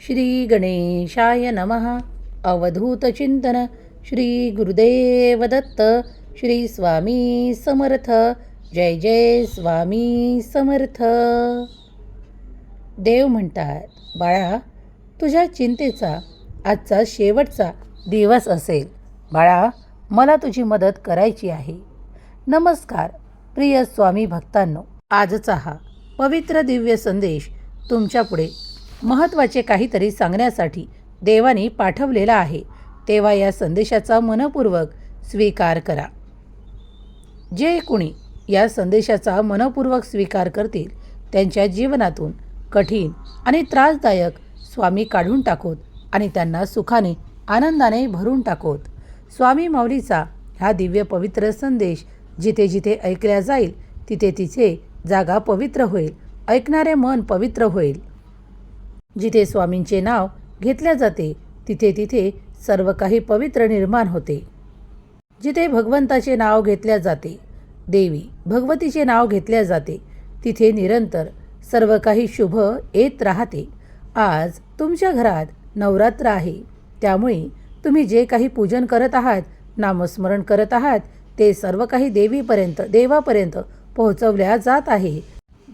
श्री गणेशाय नमः अवधूतचिंतन श्री गुरुदेव दत्त। श्री स्वामी समर्थ। जय जय स्वामी समर्थ। देव म्हणतात बाळा तुझ्या चिंतेचा आजचा शेवटचा दिवस असेल. बाळा मला तुझी मदत करायची आहे. नमस्कार प्रिय स्वामी भक्तांनो. आजचा हा पवित्र दिव्य संदेश तुमच्यापुढे महत्त्वाचे काहीतरी सांगण्यासाठी देवाने पाठवलेला आहे. तेव्हा या संदेशाचा मनपूर्वक स्वीकार करा. जे कुणी या संदेशाचा मनपूर्वक स्वीकार करतील त्यांच्या जीवनातून कठीण आणि त्रासदायक स्वामी काढून टाकोत आणि त्यांना सुखाने आनंदाने भरून टाकोत. स्वामी माऊलीचा हा दिव्य पवित्र संदेश जिथे जिथे ऐकल्या जाईल तिथे तिथे जागा पवित्र होईल. ऐकणारे मन पवित्र होईल. जिथे स्वामींचे नाव घेतल्या जाते तिथे तिथे सर्व काही पवित्र निर्माण होते. जिथे भगवंताचे नाव घेतल्या जाते देवी भगवतीचे नाव घेतल्या जाते तिथे निरंतर सर्व काही शुभ येत राहते. आज तुमच्या घरात नवरात्र आहे. त्यामुळे तुम्ही जे काही पूजन करत आहात नामस्मरण करत आहात ते सर्व काही देवीपर्यंत देवापर्यंत पोहोचवल्या जात आहे.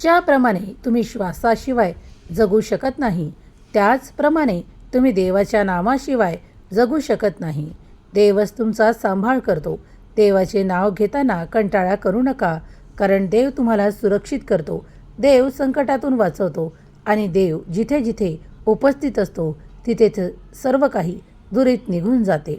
ज्याप्रमाणे तुम्ही श्वासाशिवाय जगू शकत नाही. त्याचप्रमाणे तुम्ही देवाच्या नामाशिवाय जगू शकत नाही. देवच तुमचा सांभाळ करतो. देवाचे नाव घेताना कंटाळा करू नका कारण देव तुम्हाला सुरक्षित करतो. देव संकटातून वाचवतो आणि देव जिथे जिथे उपस्थित असतो तिथे सर्व काही दुरीत निघून जाते.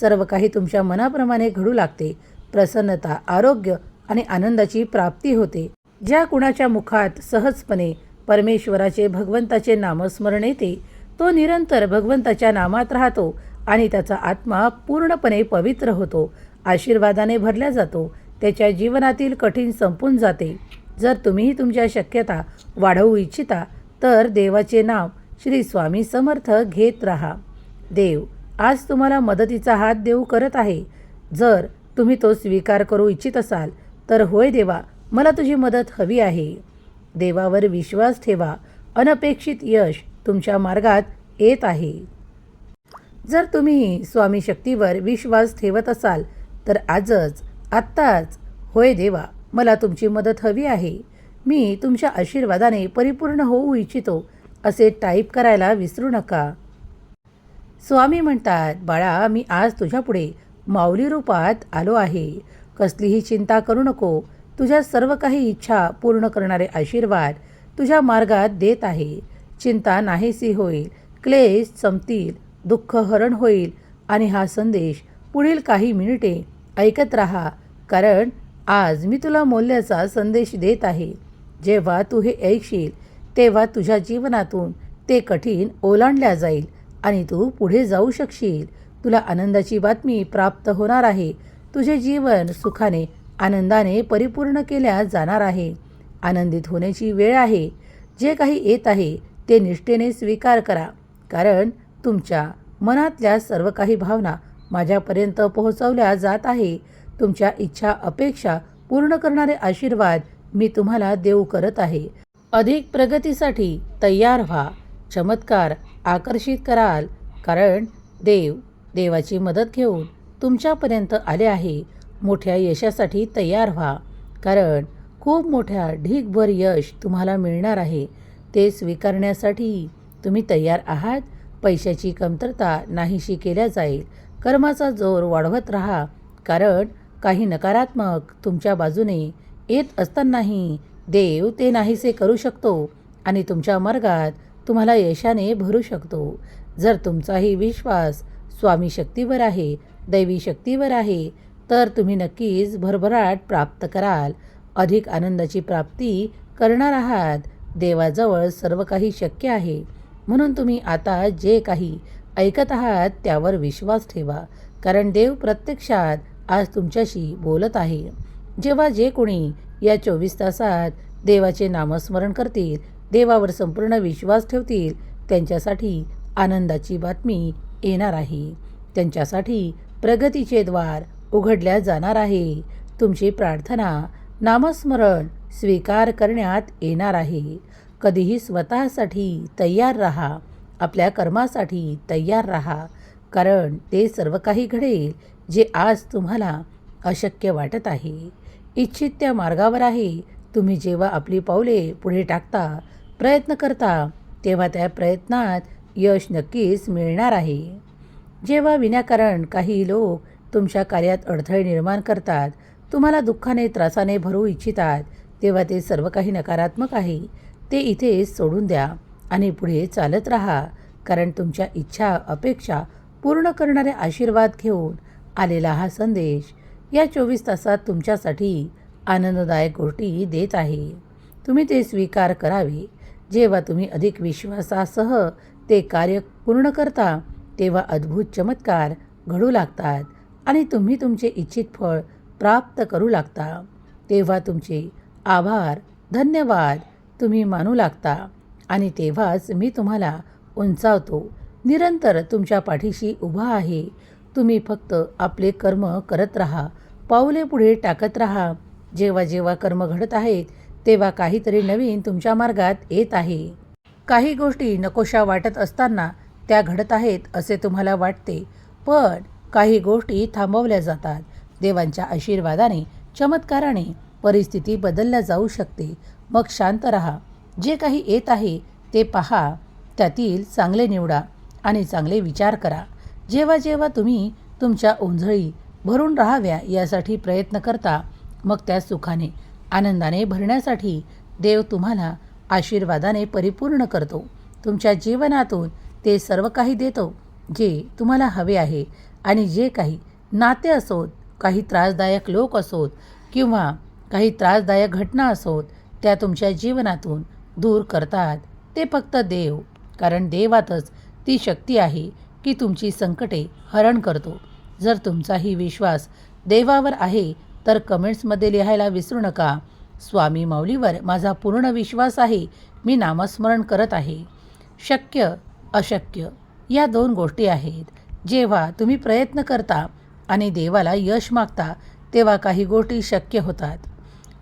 सर्व काही तुमच्या मनाप्रमाणे घडू लागते. प्रसन्नता आरोग्य आणि आनंदाची प्राप्ती होते. ज्या कुणाच्या मुखात सहजपणे परमेश्वराचे भगवंताचे नामस्मरण येते तो निरंतर भगवंताच्या नामात राहतो आणि त्याचा आत्मा पूर्णपणे पवित्र होतो. आशीर्वादाने भरल्या जातो. त्याच्या जीवनातील कठीण संपून जाते. जर तुम्हीही तुमच्या शक्यता वाढवू इच्छिता तर देवाचे नाव श्री स्वामी समर्थ घेत राहा. देव आज तुम्हाला मदतीचा हात देऊ करत आहे. जर तुम्ही तो स्वीकार करू इच्छित असाल तर होय देवा मला तुझी मदत हवी आहे. देवावर विश्वास ठेवा. अनपेक्षित यश तुमच्या मार्गात येत आहे. जर तुम्ही स्वामी शक्तीवर विश्वास ठेवत असाल तर आजच आत्ताच होय देवा मला तुमची मदत हवी आहे. मी तुमच्या आशीर्वादाने परिपूर्ण होऊ इच्छितो असे टाईप करायला विसरू नका. स्वामी म्हणतात बाळा मी आज तुझ्यापुढे माऊली रूपात आलो आहे. कसलीही चिंता करू नको. तुझ्या सर्व काही इच्छा पूर्ण करणारे आशीर्वाद तुझ्या मार्गात देत आहे. चिंता नाहीसी होईल क्लेश संपतील दुःख हरण होईल आणि हा संदेश पुढील काही मिनिटे ऐकत राहा कारण आज मी तुला मौल्याचा संदेश देत आहे. जेव्हा तू हे ऐकशील तेव्हा तुझ्या जीवनातून ते कठीण ओलांडल्या जाईल आणि तू पुढे जाऊ शकशील. तुला आनंदाची बातमी प्राप्त होणार आहे. तुझे जीवन सुखाने आनंदाने परिपूर्ण केल्या जाणार आहे. आनंदित होण्याची वेळ आहे. जे काही येत आहे ते निष्ठेने स्वीकार करा. कारण तुमच्या मनातल्या सर्व काही भावना माझ्यापर्यंत पोहोचवल्या जात आहे. तुमच्या इच्छा अपेक्षा पूर्ण करणारे आशीर्वाद मी तुम्हाला देऊ करत आहे. अधिक प्रगतीसाठी तयार व्हा. चमत्कार आकर्षित कराल. कारण देव देवाची मदत घेऊन तुमच्यापर्यंत आले आहे. मोठ्या यशासाठी तयार व्हा. कारण खूप मोठ्या ढीगभर यश तुम्हाला मिळणार आहे. ते स्वीकारण्यासाठी तुम्ही तयार आहात. पैशाची कमतरता नाहीशी केल्या जाईल. कर्माचा जोर वाढवत राहा. कारण काही नकारात्मक तुमच्या बाजूने येत असतानाही देव ते नाहीसे करू शकतो आणि तुमच्या मार्गात तुम्हाला यशाने भरू शकतो. जर तुमचाही विश्वास स्वामी शक्तीवर आहे दैवी शक्तीवर आहे तर तुम्ही नक्कीच भरभराट प्राप्त कराल. अधिक आनंदाची प्राप्ती करणार आहात. देवाजवळ सर्व काही शक्य आहे. म्हणून तुम्ही आता जे काही ऐकत आहात त्यावर विश्वास ठेवा. कारण देव प्रत्यक्षात आज तुमच्याशी बोलत आहे. जेव्हा जे कोणी या चोवीस तासात देवाचे नामस्मरण करतील देवावर संपूर्ण विश्वास ठेवतील त्यांच्यासाठी आनंदाची बातमी येणार आहे. त्यांच्यासाठी प्रगतीचे द्वार उघडल्या जाणार आहे. तुमची प्रार्थना नामस्मरण स्वीकार करण्यात येणार आहे. कधीही स्वतःसाठी तयार राहा. आपल्या कर्मासाठी तयार राहा. कारण ते सर्व काही घडेल जे आज तुम्हाला अशक्य वाटत आहे. इच्छित त्या मार्गावर आहे. तुम्ही जेव्हा आपली पावले पुढे टाकता प्रयत्न करता तेव्हा त्या प्रयत्नात यश नक्कीच मिळणार आहे. जेव्हा विनाकारण काही लोक तुमच्या कार्यात अडथळे निर्माण करतात तुम्हाला दुःखाने त्रासाने भरू इच्छितात तेव्हा ते सर्व काही नकारात्मक आहे. ते इथे सोडून द्या आणि पुढे चालत राहा कारण तुमच्या इच्छा अपेक्षा पूर्ण करणारे आशीर्वाद घेऊन आलेला हा संदेश या चोवीस तासात तुमच्यासाठी आनंददायक गोष्टी देत आहे. तुम्ही ते स्वीकार करावे. जेव्हा तुम्ही अधिक विश्वासासह ते कार्य पूर्ण करता तेव्हा अद्भुत चमत्कार घडू लागतात. आणि तुम्ही तुमचे इच्छित फळ प्राप्त करू लागता. तेव्हा तुमचे आभार धन्यवाद तुम्ही मानू लागता. आणि तेव्हाच मी तुम्हाला उंचावतो. निरंतर तुमच्या पाठीशी उभा आहे. तुम्ही फक्त आपले कर्म करत राहा. पाऊले पुढे टाकत राहा. जेव्हा जेव्हा कर्म घडत आहेत तेव्हा काहीतरी नवीन तुमच्या मार्गात येत आहे. काही गोष्टी नकोशा वाटत असताना त्या घडत आहेत असे तुम्हाला वाटते. पण काही गोष्टी थांबवल्या जातात. देवांच्या आशीर्वादाने चमत्काराने परिस्थिती बदलल्या जाऊ शकते. मग शांत राहा. जे काही येत आहे ते पहा. त्यातील चांगले निवडा आणि चांगले विचार करा. जेव्हा जेव्हा तुम्ही तुमच्या ओंझळी भरून राहाव्या यासाठी प्रयत्न करता मग त्या सुखाने आनंदाने भरण्यासाठी देव तुम्हाला आशीर्वादाने परिपूर्ण करतो. तुमच्या जीवनातून ते सर्व काही देतो जे तुम्हाला हवे आहे. आणि जे काही नाते असोत काही त्रासदायक लोक असोत किंवा काही त्रासदायक घटना असोत त्या तुमच्या जीवनातून दूर करतात. ते फक्त देव कारण देवातच ती शक्ती आहे की तुमची संकटे हरण करतो. जर तुमचाही विश्वास देवावर आहे तर कमेंट्समध्ये लिहायला विसरू नका. स्वामी माऊलीवर माझा पूर्ण विश्वास आहे मी नामस्मरण करत आहे. शक्य अशक्य या दोन गोष्टी आहेत. जेव्हा तुम्ही प्रयत्न करता आणि देवाला यश मागता तेव्हा काही गोष्टी शक्य होतात.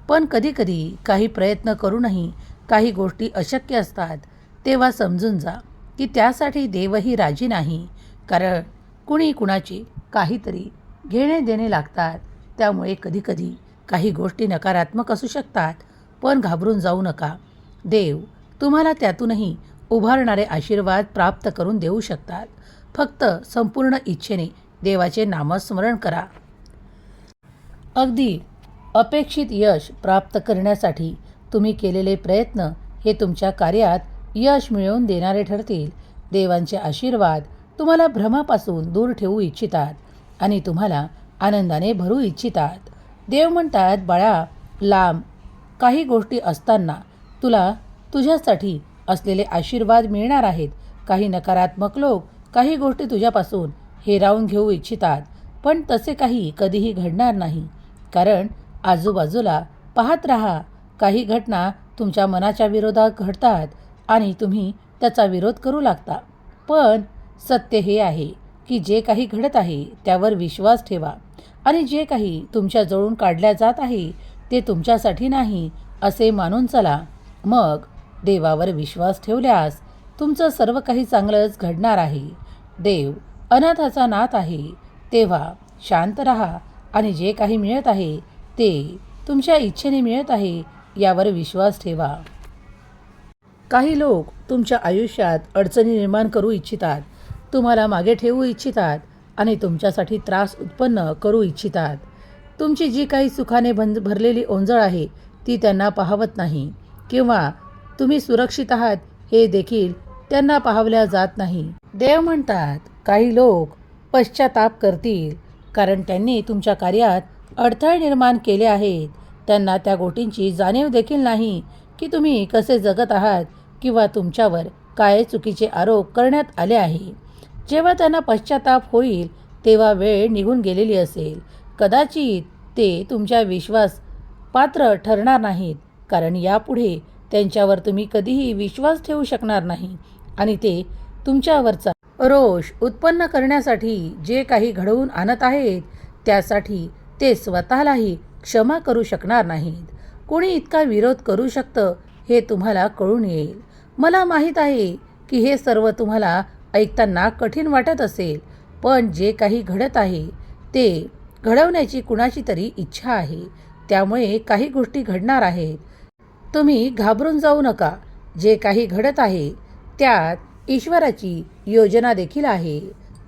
पण कधीकधी काही प्रयत्न करूनही काही गोष्टी अशक्य असतात तेव्हा समजून जा की त्यासाठी देवही राजी नाही. कारण कुणी कुणाची काहीतरी घेणे देणे लागतात त्यामुळे कधीकधी काही गोष्टी नकारात्मक असू शकतात पण घाबरून जाऊ नका. देव तुम्हाला त्यातूनही उभारणारे आशीर्वाद प्राप्त करून देऊ शकतात. फक्त संपूर्ण इच्छेने देवाचे नामस्मरण करा. अगदी अपेक्षित यश प्राप्त करण्यासाठी तुम्ही केलेले प्रयत्न हे तुमच्या कार्यात यश मिळवून देणारे ठरतील. देवांचे आशीर्वाद तुम्हाला भ्रमापासून दूर ठेवू इच्छितात आणि तुम्हाला आनंदाने भरू इच्छितात. देव म्हणतात बाळा लांब काही गोष्टी असताना तुला तुझ्यासाठी असलेले आशीर्वाद मिळणार आहेत. काही नकारात्मक लोक काही गोष्टी तुझ्यापासून हेरावून घेऊ इच्छितात पण तसे काही कधीही घडणार नाही. कारण आजूबाजूला पाहत राहा काही घटना तुमच्या मनाच्या विरोधात घडतात आणि तुम्ही त्याचा विरोध करू लागता. पण सत्य हे आहे की जे काही घडत आहे त्यावर विश्वास ठेवा आणि जे काही तुमच्या जवळून काढल्या जात आहे ते तुमच्यासाठी नाही असे मानून चला. मग देवावर विश्वास ठेवल्यास तुमचं सर्व काही चांगलंच घडणार आहे. देव अनाथाचा नाथ आहे तेव्हा शांत राहा आणि जे काही मिळत आहे ते तुमच्या इच्छेने मिळत आहे यावर विश्वास ठेवा. काही लोक तुमच्या आयुष्यात अडचणी निर्माण करू इच्छितात तुम्हाला मागे ठेवू इच्छितात आणि तुमच्यासाठी त्रास उत्पन्न करू इच्छितात. तुमची जी काही सुखाने भंज भरलेली ओंजळ आहे ती त्यांना पाहवत नाही किंवा तुम्ही सुरक्षित आहात हे देखील त्यांना पाहवल्या जात नाही. देव म्हणतात काही लोक पश्चाताप करतील कारण त्यांनी तुमच्या कार्यात अडथळे निर्माण केले आहेत. त्यांना त्या गोष्टींची जाणीव देखील नाही की तुम्ही कसे जगत आहात किंवा तुमच्यावर काय चुकीचे आरोप करण्यात आले आहे. जेव्हा त्यांना पश्चाताप होईल तेव्हा वेळ निघून गेलेली असेल. कदाचित ते तुमच्या विश्वास पात्र ठरणार नाहीत कारण यापुढे त्यांच्यावर तुम्ही कधीही विश्वास ठेवू शकणार नाही. आणि ते तुमच्यावरचा रोष उत्पन्न करण्यासाठी जे काही घडवून आणत आहेत त्यासाठी ते स्वतःलाही क्षमा करू शकणार नाहीत. कोणी इतका विरोध करू शकतं हे तुम्हाला कळून येईल. मला माहीत आहे की हे सर्व तुम्हाला ऐकताना कठीण वाटत असेल पण जे काही घडत आहे ते घडवण्याची कुणाची तरी इच्छा आहे. त्यामुळे काही गोष्टी घडणार आहेत. तुम्ही घाबरून जाऊ नका. जे काही घडत आहे त्यात ईश्वराची योजना देखील आहे.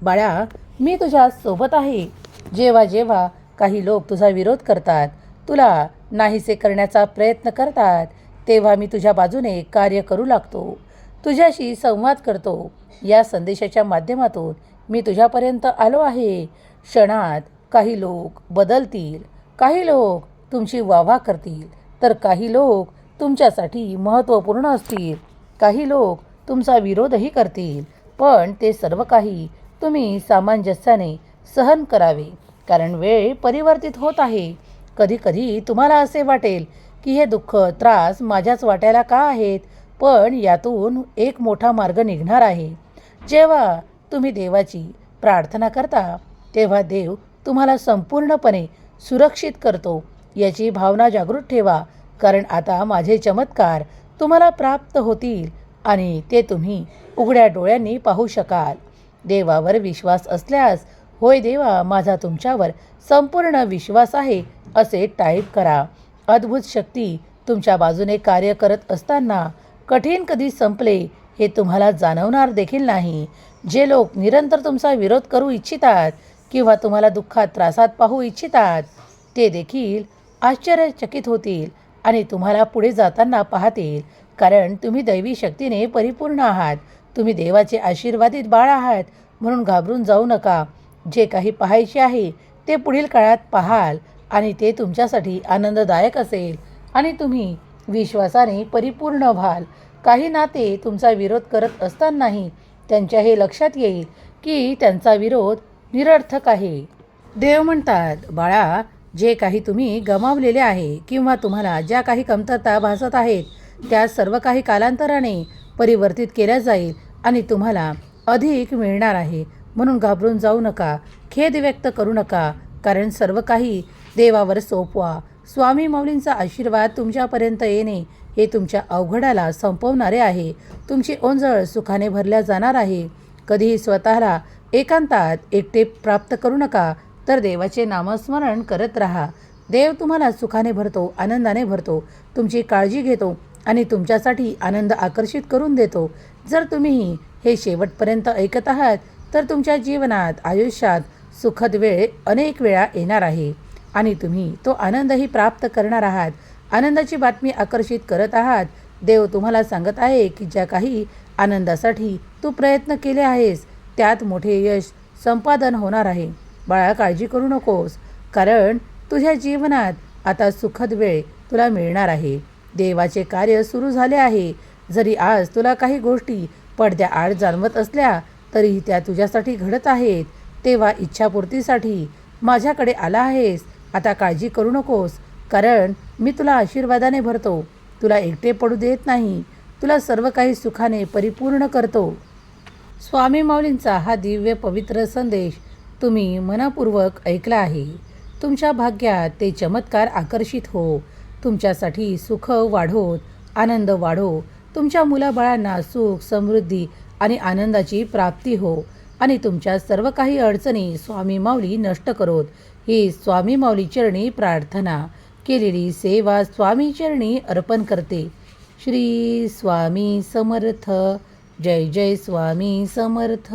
बाळा मी तुझ्या सोबत आहे. जेव्हा जेव्हा काही लोक तुझा विरोध करतात तुला नाहीसे करण्याचा प्रयत्न करतात तेव्हा मी तुझ्या बाजूने कार्य करू लागतो. तुझ्याशी संवाद करतो. या संदेशाच्या माध्यमातून मी तुझ्यापर्यंत आलो आहे. क्षणात काही लोक बदलतील. काही लोक तुमची वाहवा करतील. तर काही लोक तुमच्यासाठी महत्त्वपूर्ण असतील. काही लोक तुमचा विरोधही करतील. पण ते सर्व काही तुम्ही सामंजस्याने सहन करावे. कारण वेळ परिवर्तित होत आहे. कधीकधी तुम्हाला असे वाटेल की हे दुःख त्रास माझ्याच वाट्याला का आहेत? पण यातून एक मोठा मार्ग निघणार आहे. जेव्हा तुम्ही देवाची प्रार्थना करता तेव्हा देव तुम्हाला संपूर्णपणे सुरक्षित करतो. याची भावना जागृत ठेवा. कारण आता माझे चमत्कार तुम्हाला प्राप्त होतील आणि ते तुम्ही उघड्या डोळ्यांनी पाहू शकाल. देवावर विश्वास असल्यास होय देवा माझा तुमच्यावर संपूर्ण विश्वास आहे असे टाईप करा. अद्भुत शक्ती तुमच्या बाजूने कार्य करत असताना कठीण कधी संपले हे तुम्हाला जाणवणार देखील नाही. जे लोक निरंतर तुमचा विरोध करू इच्छितात किंवा तुम्हाला दुःखात त्रासात पाहू इच्छितात ते देखील आश्चर्यचकित होतील. आणि तुम्हाला पुढे जाताना पाहतील कारण तुम्ही दैवी शक्तीने परिपूर्ण आहात. तुम्ही देवाचे आशीर्वादित बाळ आहात. म्हणून घाबरून जाऊ नका. जे काही पाहायचे आहे ते पुढील काळात पाहाल आणि ते तुमच्यासाठी आनंददायक असेल. आणि तुम्ही विश्वासाने परिपूर्ण व्हाल. काही नाते तुमचा विरोध करत असतानाही त्यांच्या हे लक्षात येईल की त्यांचा विरोध निरर्थक आहे. देव म्हणतात बाळा जे काही तुम्ही गमावलेले आहे किंवा तुम्हाला ज्या काही कमतरता भासत आहेत त्या सर्व काही कालांतराने परिवर्तित केल्या जाईल आणि तुम्हाला अधिक मिळणार आहे. म्हणून घाबरून जाऊ नका खेद व्यक्त करू नका कारण सर्व काही देवावर सोपवा. स्वामी माऊलींचा आशीर्वाद तुमच्यापर्यंत येणे हे तुमच्या अवघडाला संपवणारे आहे. तुमची ओंजळ सुखाने भरल्या जाणार आहे. कधीही स्वतःला एकांतात एकटे प्राप्त करू नका तर देवाचे नामस्मरण करत राहा. देव तुम्हाला सुखाने भरतो आनंदाने भरतो. तुमची काळजी घेतो आणि तुमच्यासाठी आनंद आकर्षित करून देतो. जर तुम्ही हे शेवटपर्यंत ऐकत आहात तर तुमच्या जीवनात आयुष्यात सुखद वेळ अनेक वेळा येणार आहे. आणि तुम्ही तो आनंदही प्राप्त करणार आहात. आनंदाची बातमी आकर्षित करत आहात. देव तुम्हाला सांगत आहे की ज्या काही आनंदासाठी तू प्रयत्न केले आहेस त्यात मोठे यश संपादन होणार आहे. बाळा काळजी करू नकोस. कारण तुझ्या जीवनात आता सुखद वेळ तुला मिळणार आहे. देवाचे कार्य सुरू झाले आहे. जरी आज तुला काही गोष्टी पडद्याआड जाणवत असल्या तरीही त्या तुझ्यासाठी घडत आहेत. तेव्हा इच्छापूर्तीसाठी माझ्याकडे आला आहेस. आता काळजी करू नकोस. कारण मी तुला आशीर्वादाने भरतो. तुला एकटे पडू देत नाही. तुला सर्व काही सुखाने परिपूर्ण करतो. स्वामी माऊलींचा हा दिव्य पवित्र संदेश तुम्ही मनापूर्वक ऐकला आहे. तुमच्या भाग्यात ते चमत्कार आकर्षित हो. तुमच्यासाठी सुख वाढोत आनंद वाढो. तुमच्या मुलाबाळांना सुख समृद्धी आणि आनंदाची प्राप्ती हो. आणि तुमच्या सर्व काही अडचणी स्वामी माऊली नष्ट करोत. ही स्वामी माऊली चरणी प्रार्थना केलेली सेवा स्वामी चरणी अर्पण करते. श्री स्वामी समर्थ. जय जय स्वामी समर्थ.